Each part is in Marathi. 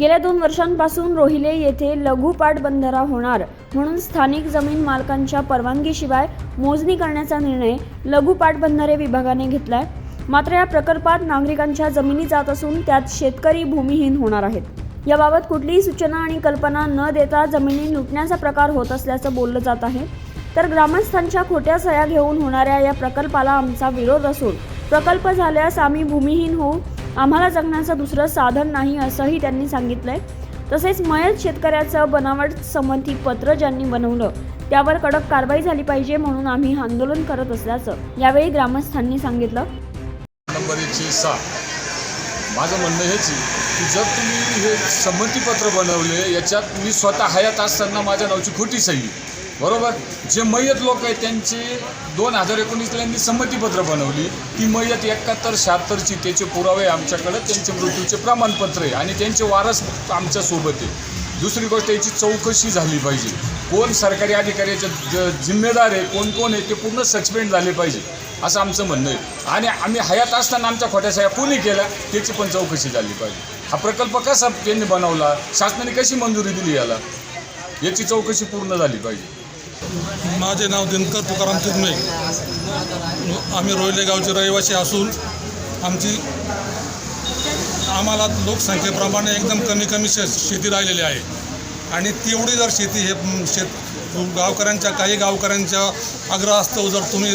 गेल्या दोन वर्षांपासून रोहिले येथे लघुपाट बंधारा होणार. म्हणून स्थानिक जमीन मालकांच्या परवानगीशिवाय मोजणी करण्याचा निर्णय लघुपाट बंधारे विभागाने घेतलाय. मात्र या प्रकल्पात नागरिकांच्या जमिनी जात असून त्यात शेतकरी भूमिहीन होणार आहेत. याबाबत कुठलीही सूचना आणि कल्पना न देता जमिनी लुटण्याचा प्रकार होत असल्याचं बोललं जात आहे. तर ग्रामस्थांच्या खोट्या सह्या घेऊन होणाऱ्या या प्रकल्पाला आमचा विरोध असून प्रकल्प झाल्यास आम्ही भूमिहीन होऊ आम्हाला जगण्याचं दुसरं साधन नाही असंही त्यांनी सांगितलंय. तसेच मयत शेतकऱ्याचं बनावट संमती पत्र ज्यांनी बनवलं त्यावर कडक कारवाई झाली पाहिजे म्हणून आम्ही आंदोलन करत असल्याचं यावेळी ग्रामस्थांनी सांगितलं. नंबर एकशे सहा. माझं म्हणणं हेच की जर तुम्ही हे संमतीपत्र बनवले याच्यात मी स्वतः हयात असताना माझ्या नावची खोटी सही बरोबर? जे मयत लोक आहेत त्यांची दोन हजार एकोणीसला यांनी संमतीपत्र बनवली. ती मयत एकाहत्तर शहात्तरची त्याचे पुरावे आमच्याकडे त्यांचे मृत्यूचे प्रमाणपत्र आहे आणि त्यांचे वारस आमच्यासोबत आहे. दुसरी गोष्ट याची चौकशी झाली पाहिजे. कोण सरकारी अधिकाऱ्याचे ज जिम्मेदार आहे कोण कोण आहे ते पूर्ण सस्पेंड झाले पाहिजे असं आमचं म्हणणं आहे. आणि आम्ही हयात असताना आमच्या खोट्या साया कोणी केल्या त्याची पण चौकशी झाली पाहिजे. हा प्रकल्प कसा त्यांनी बनवला? शासनाने कशी मंजुरी दिली याला? याची चौकशी पूर्ण झाली पाहिजे. माझे नाव दिनकर तुकाराम चिरमे आम्ही रोहिले गावचे रहिवासी असून आमची आम्हाला लोकसंख्येप्रमाणे एकदम कमी कमी शे शेती राहिलेली आहे. आणि तेवढी जर शेती हे शेत गावकऱ्यांच्या काही गावकऱ्यांच्या आग्रहास्तव जर तुम्ही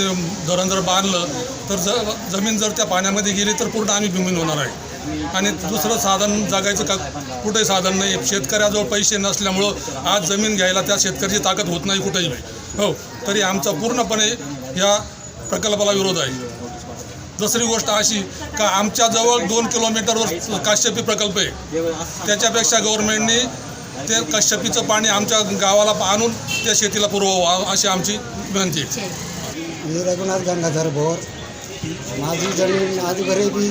धरण जर बांधलं तर ज जमीन जर त्या पाण्यामध्ये गेली तर पूर्ण आम्ही भूमीन होणार आहे. आणि दुसरं साधन जगायचं का? कुठेही साधन नाही. शेतकऱ्याजवळ पैसे नसल्यामुळं आज जमीन घ्यायला त्या शेतकऱ्याची ताकद होत नाही कुठेही. हो तरी आमचा पूर्णपणे या प्रकल्पाला विरोध आहे. दुसरी गोष्ट अशी का आमच्याजवळ दोन किलोमीटरवर काश्यपी प्रकल्प आहे. त्याच्यापेक्षा गव्हर्नमेंटने ते काश्यपीचं पाणी आमच्या गावाला आणून त्या शेतीला पुरवावं अशी आमची विनंती आहे. मी रघुनाथ गंगाधर भोर. माझी जमीन आधी बी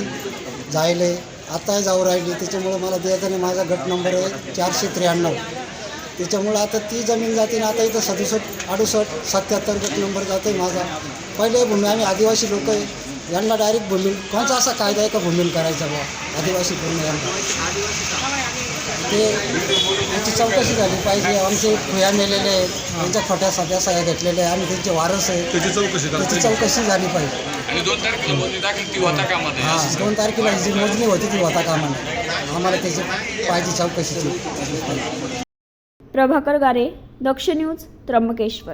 जायले. आताही जाऊ राहिली. त्याच्यामुळं मला देताना माझा गट नंबर आहे चारशे त्र्याण्णव. त्याच्यामुळं आता ती जमीन जाते ना आता इथं सदुसष्ट अडुसष्ट सत्याहत्तर गट नंबर जाते माझा. पहिले भूमी आम्ही आदिवासी लोक आहे. यांना डायरेक्ट भूमी कोणचा असा कायदा आहे का भूमीन करायचा बुवा? आदिवासी पूर्ण यांना. ते याची चौकशी झाली पाहिजे. आमचे खुया मेलेले आहेत. त्यांच्या खोट्या सध्या सह्या घेतलेल्या आहे आम्ही त्यांचे वारस आहे त्याची चौकशी त्याची चौकशी झाली पाहिजे. आणि दोन तारखेला मोजणी दाखल ती होता कामा हां दोन तारखेला जी मोजणी होती ती होता कामा नये आम्हाला त्याची पाहिजे चौकशीची. प्रभाकर गारे दक्ष न्यूज त्र्यंबकेश्वर.